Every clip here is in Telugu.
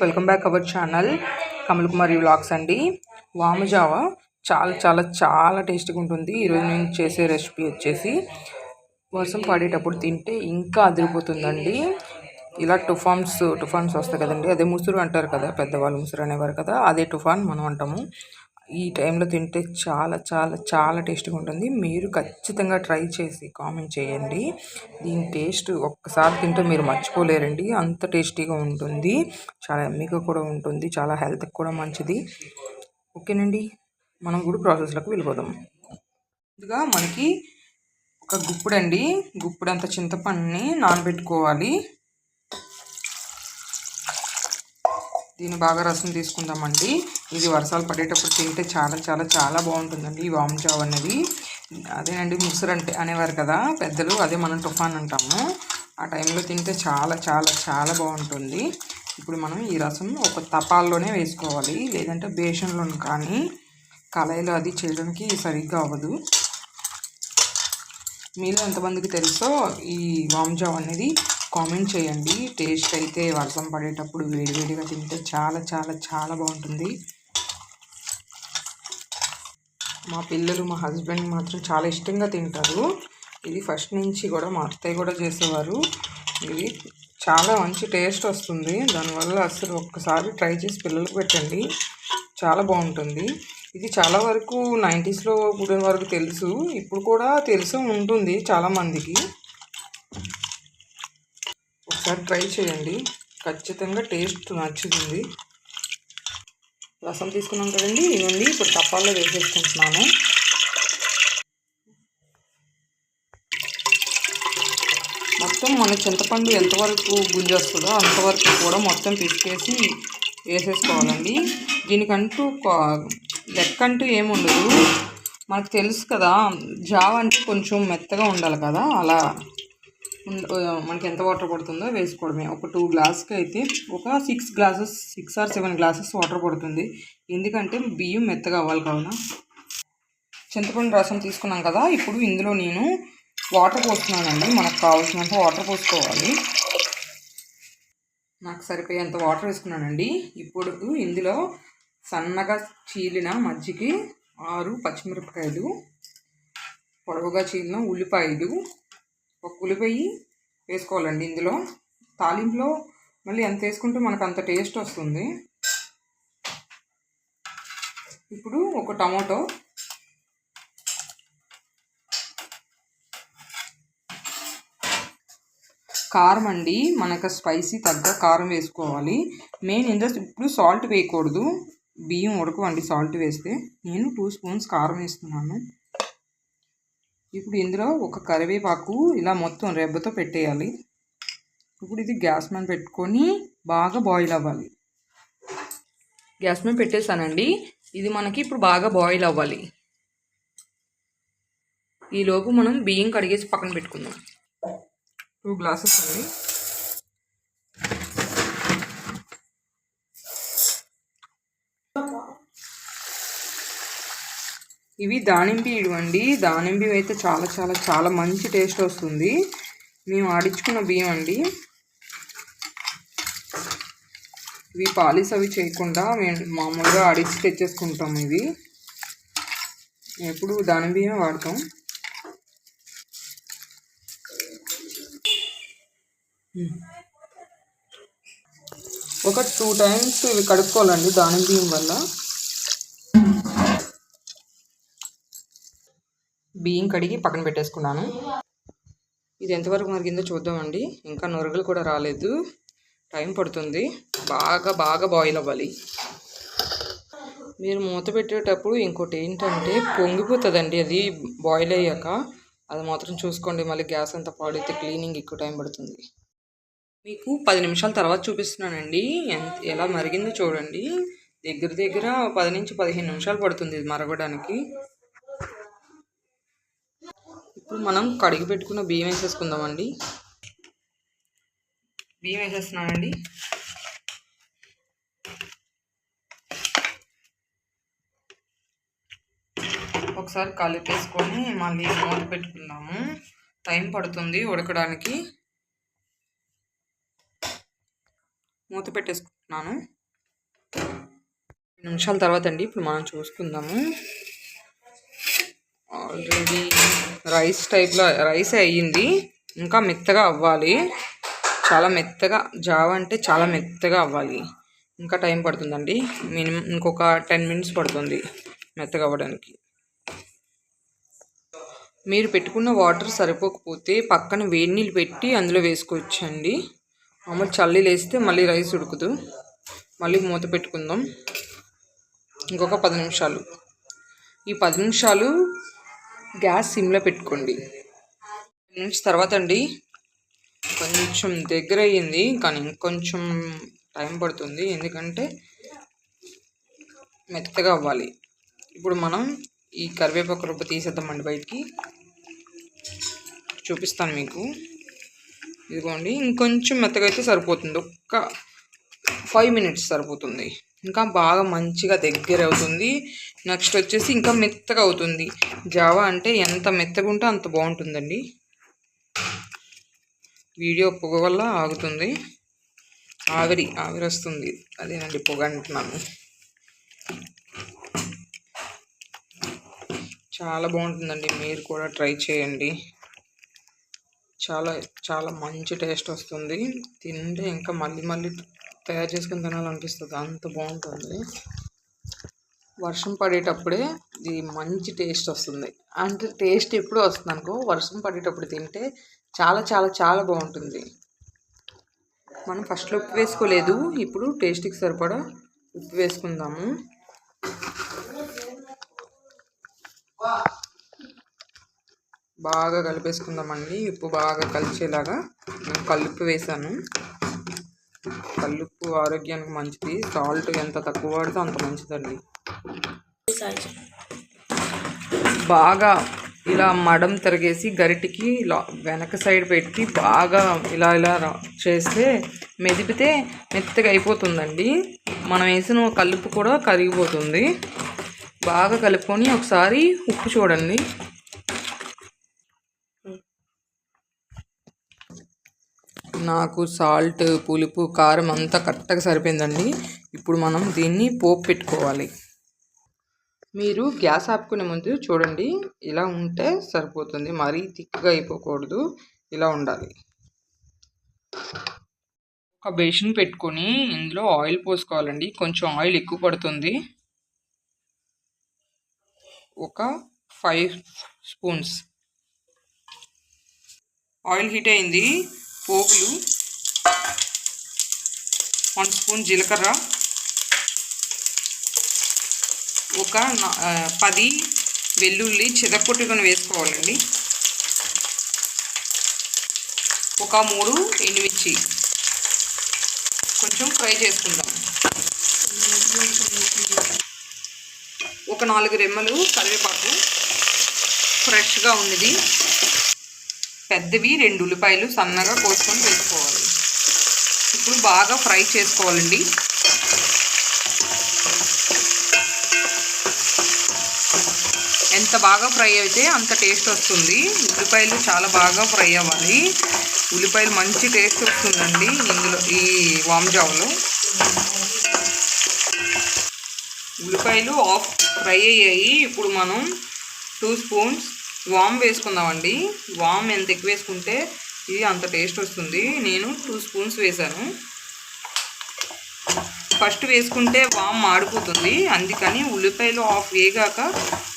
Welcome back our channel Kamal Kumari vlogs అండి. వామజావ చాలా చాలా చాలా టేస్టీగా ఉంటుంది. ఈరోజు నేను చేసే రెసిపీ వచ్చేసి వర్షం పడేటప్పుడు తింటే ఇంకా అదిరిపోతుందండి. ఇలా టుఫాన్స్ టుఫాన్స్ వస్తాయి కదండి. అదే ముసురు అంటారు కదా పెద్దవాళ్ళు ముసురు అనేవారు కదా అదే టుఫాన్ మనం అంటాము. ఈ టైంలో తింటే చాలా చాలా చాలా టేస్టీగా ఉంటుంది. మీరు ఖచ్చితంగా ట్రై చేసి కామెంట్ చేయండి. దీని టేస్ట్ ఒక్కసారి తింటే మీరు మర్చిపోలేరండి. అంత టేస్టీగా ఉంటుంది. చాలా ఎమ్మిగా కూడా ఉంటుంది. చాలా హెల్త్కి కూడా మంచిది. ఓకేనండి. మనం కూడా ప్రాసెస్లోకి వెళ్ళిపోదాం. ముందుగా మనకి ఒక గుప్పుడండి. గుప్పుడంత చింతపండుని నానబెట్టుకోవాలి. దీన్ని బాగా రసం తీసుకుందామండి. ఇది వర్షాలు పడేటప్పుడు తింటే చాలా చాలా చాలా బాగుంటుందండి ఈ వామజావ్ అనేది. అదేనండి ముసురంటే అనేవారు కదా పెద్దలు అదే మనం తుఫాన్ అంటాము. ఆ టైంలో తింటే చాలా చాలా చాలా బాగుంటుంది. ఇప్పుడు మనం ఈ రసం ఒక తపాల్లోనే వేసుకోవాలి. లేదంటే బేషన్లో కానీ కళాయిలో అది చేయడానికి సరిగ్గా అవ్వదు. మీలో ఎంతమందికి తెలుసో ఈ వామ్జావ్ అనేది కామెంట్ చేయండి. టేస్ట్ అయితే వర్షం పడేటప్పుడు వేడివేడిగా తింటే చాలా చాలా చాలా బాగుంటుంది. మా పిల్లలు మా హస్బెండ్ మాత్రం చాలా ఇష్టంగా తింటారు. ఇది ఫస్ట్ నుంచి కూడా మా అత్తయ్య కూడా చేసేవారు. ఇది చాలా మంచి టేస్ట్ వస్తుంది. దానివల్ల అసలు ఒక్కసారి ట్రై చేసి పిల్లలకు పెట్టండి. చాలా బాగుంటుంది. ఇది చాలా వరకు నైంటీస్లో కూడిన వరకు తెలుసు. ఇప్పుడు కూడా తెలుసు ఉంటుంది చాలామందికి. ఒకసారి ట్రై చేయండి. ఖచ్చితంగా టేస్ట్ నచ్చుతుంది. రసం తీసుకున్నాం కదండి ఇవ్వండి ఇప్పుడు తప్పాల్లో వేసేసుకుంటున్నాను. మొత్తం మన చింతపండు ఎంతవరకు గుంజేస్తుందో అంతవరకు కూడా మొత్తం పిసికేసి వేసేసుకోవాలండి. దీనికంటూ లెక్క అంటూ ఏముండదు మనకు తెలుసు కదా జావ అంటే కొంచెం మెత్తగా ఉండాలి కదా అలా మనకి ఎంత వాటర్ పడుతుందో వేసుకోవడమే. ఒక టూ గ్లాస్కి అయితే ఒక six glasses six or seven glasses water పడుతుంది. ఎందుకంటే బియ్యం మెత్తగా అవ్వాలి కావున. చింతపండు రసం తీసుకున్నాం కదా ఇప్పుడు ఇందులో నేను వాటర్ పోస్తున్నానండి. మనకు కావాల్సినంత వాటర్ పోసుకోవాలి. నాకు సరిపోయేంత వాటర్ వేసుకున్నానండి. ఇప్పుడు ఇందులో సన్నగా చీలిన మజ్జికి ఆరు పచ్చిమిరపకాయలు పొడవుగా చీలిన ఉల్లిపాయలు ఒక ఉల్లిపాయ వేసుకోవాలండి ఇందులో. తాలింపులో మళ్ళీ ఎంత వేసుకుంటే మనకు అంత టేస్ట్ వస్తుంది. ఇప్పుడు ఒక టమాటో కారం అండి మనకు స్పైసీ తగ్గ కారం వేసుకోవాలి. మెయిన్ ఇందులో ఇప్పుడు సాల్ట్ వేయకూడదు. బియ్యం ఉడకవండి సాల్ట్ వేస్తే. నేను టూ స్పూన్స్ కారం వేస్తున్నాను. ఇప్పుడు ఇందులో ఒక కరివేపాకు ఇలా మొత్తం రెబ్బతో పెట్టేయాలి. ఇప్పుడు ఇది గ్యాస్ మీద పెట్టుకొని బాగా బాయిల్ అవ్వాలి. గ్యాస్ మీద పెట్టేసానండి ఇది మనకి ఇప్పుడు బాగా బాయిల్ అవ్వాలి. ఈలోపు మనం బియ్యం కడిగేసి పక్కన పెట్టుకుందాం. టూ గ్లాసెస్ అండి. ఇవి దానింబి అండి. దానింబి అయితే చాలా చాలా చాలా మంచి టేస్ట్ వస్తుంది. మేము ఆడించుకున్న బియ్యం అండి. ఇవి పాలిస్ అవి చేయకుండా మేము మామూలుగా ఆడించి తెచ్చేసుకుంటాం ఇవి. ఎప్పుడు దాని బియ్యం వాడతాం. ఒక టూ టైమ్స్ ఇవి కడుక్కోవాలండి దాని బియ్యం వల్ల. బియ్యం కడిగి పక్కన పెట్టేసుకున్నాను. ఇది ఎంతవరకు మరిగిందో చూద్దామండి. ఇంకా నొరగలు కూడా రాలేదు. టైం పడుతుంది. బాగా బాగా బాయిల్ అవ్వాలి. మీరు మూత పెట్టేటప్పుడు ఇంకోటి ఏంటంటే పొంగిపోతుందండి. అది బాయిల్ అయ్యాక అది మాత్రం చూసుకోండి. మళ్ళీ గ్యాస్ అంతా పాడైతే క్లీనింగ్ ఎక్కువ టైం పడుతుంది. మీకు పది నిమిషాల తర్వాత చూపిస్తున్నానండి. ఎంత ఎలా మరిగిందో చూడండి. దగ్గర దగ్గర పది నుంచి పదిహేను నిమిషాలు పడుతుంది ఇది మరగడానికి. ఇప్పుడు మనం కడిగి పెట్టుకున్న బియ్యం వేసేసుకుందామండి. బియ్యం వేసేస్తున్నానండి. ఒకసారి కలిపేసుకొని మళ్ళీ మూత పెట్టుకుందాము. టైం పడుతుంది ఉడకడానికి. మూత పెట్టేసుకుంటున్నాను. నిమిషాల తర్వాత అండి ఇప్పుడు మనం చూసుకుందాము. ఆల్రెడీ రైస్ టైప్లో రైస్ అయ్యింది. ఇంకా మెత్తగా అవ్వాలి. చాలా మెత్తగా జావ అంటే చాలా మెత్తగా అవ్వాలి. ఇంకా టైం పడుతుందండి. మినిమం ఇంకొక టెన్ మినిట్స్ పడుతుంది మెత్తగా అవ్వడానికి. మీరు పెట్టుకున్న వాటర్ సరిపోకపోతే పక్కన వేడి నీళ్ళు పెట్టి అందులో వేసుకోవచ్చండి. మామూలు చల్లీలు వేస్తే మళ్ళీ రైస్ ఉడుకుదు. మళ్ళీ మూత పెట్టుకుందాం. ఇంకొక పది నిమిషాలు. ఈ పది నిమిషాలు గ్యాస్ సిమ్లో పెట్టుకోండి. మినిట్స్ తర్వాత అండి. కొంచెం దగ్గర అయ్యింది కానీ ఇంకొంచెం టైం పడుతుంది. ఎందుకంటే మెత్తగా అవ్వాలి. ఇప్పుడు మనం ఈ కరివేపాకు రొప్ప తీసేద్దామండి బయటికి. చూపిస్తాను మీకు. ఇదిగోండి ఇంకొంచెం మెత్తగా అయితే సరిపోతుంది. ఒక్క ఫైవ్ మినిట్స్ సరిపోతుంది. ఇంకా బాగా మంచిగా దగ్గర అవుతుంది నెక్స్ట్ వచ్చేసి ఇంకా మెత్తగా అవుతుంది జావా అంటే ఎంత మెత్తగా ఉంటే అంత బాగుంటుందండి. వీడియో పొగ వల్ల ఆగుతుంది. ఆవిరి ఆవిరి వస్తుంది అదేనండి పొగ అంటున్నాను. చాలా బాగుంటుందండి. మీరు కూడా ట్రై చేయండి. చాలా చాలా మంచి టేస్ట్ వస్తుంది. తింటే ఇంకా మళ్ళీ మళ్ళీ తయారు చేసుకుని తినాలనిపిస్తుంది. అంత బాగుంటుంది. వర్షం పడేటప్పుడే ఇది మంచి టేస్ట్ వస్తుంది. అంటే టేస్ట్ ఎప్పుడు వస్తుంది అనుకో వర్షం పడేటప్పుడు తింటే చాలా చాలా చాలా బాగుంటుంది. మనం ఫస్ట్లో ఉప్పు వేసుకోలేదు. ఇప్పుడు టేస్ట్కి సరిపడా ఉప్పు వేసుకుందాము. బాగా కలిపేసుకుందామండి. ఉప్పు బాగా కలిసేలాగా నేను కలుపు వేసాను కల్లుప్పు ఆరోగ్యానికి మంచిది. సాల్ట్ ఎంత తక్కువ వాడితే అంత మంచిదండి. బాగా ఇలా మడం తిరిగేసి గరిటికి ఇలా వెనక సైడ్ పెట్టి బాగా ఇలా ఇలా చేస్తే మెదిపితే మెత్తగా అయిపోతుందండి. మనం వేసిన కలుపు కూడా కరిగిపోతుంది. బాగా కలుపుకొని ఒకసారి ఉప్పు చూడండి. నాకు సాల్ట్ పులుపు కారం అంతా కరెక్ట్గా సరిపోయిందండి. ఇప్పుడు మనం దీన్ని పోపు పెట్టుకోవాలి. మీరు గ్యాస్ ఆపుకునే ముందు చూడండి ఇలా ఉంటే సరిపోతుంది. మరీ థిక్గా అయిపోకూడదు. ఇలా ఉండాలి. ఒక బేషన్ పెట్టుకొని ఇందులో ఆయిల్ పోసుకోవాలండి. కొంచెం ఆయిల్ ఎక్కువ పడుతుంది. ఒక ఫైవ్ స్పూన్స్ ఆయిల్ హీట్ అయింది. పోగులు వన్ స్పూన్ జీలకర్ర ఒక నా- పది వెల్లుల్లి చెదకొట్టుకొని వేసుకోవాలండి. ఒక మూడు ఎండుమిర్చి. కొంచెం ఫ్రై చేసుకుందాం. ఒక నాలుగు రెమ్మలు కరివేపాకు. ఫ్రెష్గా ఉన్నది. పెద్దవి రెండు ఉల్లిపాయలు సన్నగా కోసుకొని వేసుకోవాలి. ఇప్పుడు బాగా ఫ్రై చేసుకోవాలండి. ఎంత బాగా ఫ్రై అయితే అంత టేస్ట్ వస్తుంది. ఉల్లిపాయలు చాలా బాగా ఫ్రై అవ్వాలి. ఉల్లిపాయలు మంచి టేస్ట్ వస్తుందండి ఇందులో ఈ వామ్జావులో ఉల్లిపాయలు ఆఫ్ ఫ్రై అయ్యాయి. ఇప్పుడు మనం టూ స్పూన్స్ వామ్ వేసుకుందామండి. వామ్ ఎంత ఎక్కువ వేసుకుంటే ఇది అంత టేస్ట్ వస్తుంది. నేను టూ స్పూన్స్ వేసాను ఫస్ట్ వేసుకుంటే వామ్ మాడిపోతుంది. అందుకని ఉల్లిపాయలు ఆఫ్ వేగాక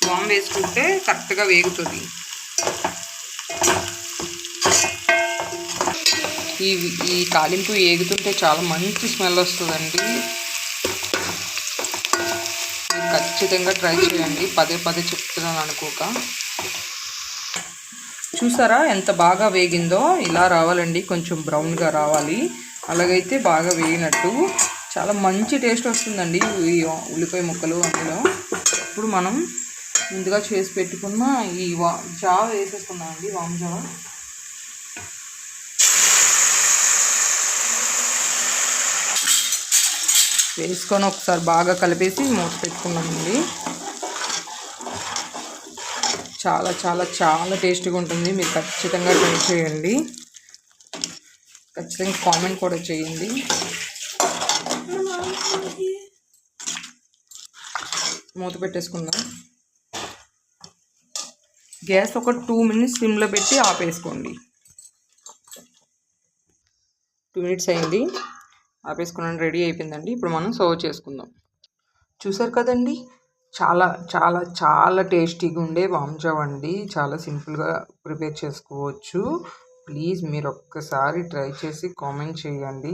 వామ్ వేసుకుంటే కరెక్ట్గా వేగుతుంది. ఈ ఈ తాలింపు వేగుతుంటే చాలా మంచి స్మెల్ వస్తుందండి. ఖచ్చితంగా ట్రై చేయండి. పదే పదే చెప్తున్నాను అనుకోక. చూసారా ఎంత బాగా వేగిందో? ఇలా రావాలండి. కొంచెం బ్రౌన్గా రావాలి. అలాగైతే బాగా వేగినట్టు. చాలా మంచి టేస్ట్ వస్తుందండి ఈ ఉల్లిపాయ ముక్కలు అందులో. ఇప్పుడు మనం ముందుగా చేసి పెట్టుకున్న ఈ వా జావ వేసేసుకున్నామండి వామ్ జావ. వేసుకొని ఒకసారి బాగా కలిపేసి మూత పెట్టుకున్నామండి. చాలా చాలా చాలా టేస్టీగా ఉంటుంది. మీరు ఖచ్చితంగా ట్రై చేయండి. ఖచ్చితంగా కామెంట్ కూడా చేయండి. మూత పెట్టేసుకుందాం. గ్యాస్ ఒక టూ మినిట్స్ సిమ్లో పెట్టి ఆపేసుకోండి. టూ మినిట్స్ అయింది. ఆపేసుకున్నాను రెడీ అయిపోయిందండి. ఇప్పుడు మనం సర్వ్ చేసుకుందాం. చూసారు కదండి? చాలా చాలా చాలా టేస్టీగా ఉండే వాంజావ్ అండి. చాలా సింపుల్గా ప్రిపేర్ చేసుకోవచ్చు. ప్లీజ్ మీరు ఒక్కసారి ట్రై చేసి కామెంట్ చేయండి.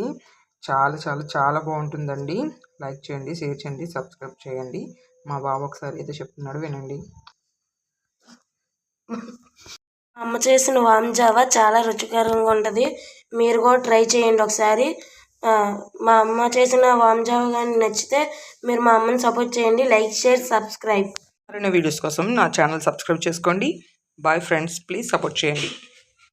చాలా చాలా చాలా బాగుంటుందండి. లైక్ చేయండి షేర్ చేయండి సబ్స్క్రైబ్ చేయండి. మా బాబు ఒకసారి ఏదో చెప్తున్నాడు వినండి. అమ్మ చేసిన వాంజావా చాలా రుచికరంగా ఉంటుంది. మీరు కూడా ట్రై చేయండి ఒకసారి. మా అమ్మ చేసిన వాంజావా కానీ నచ్చితే మీరు మా అమ్మని సపోర్ట్ చేయండి. లైక్ షేర్ సబ్స్క్రైబ్ మరిన్ని వీడియోస్ కోసం నా ఛానల్ సబ్స్క్రైబ్ చేసుకోండి. బాయ్ ఫ్రెండ్స్ ప్లీజ్ సపోర్ట్ చేయండి.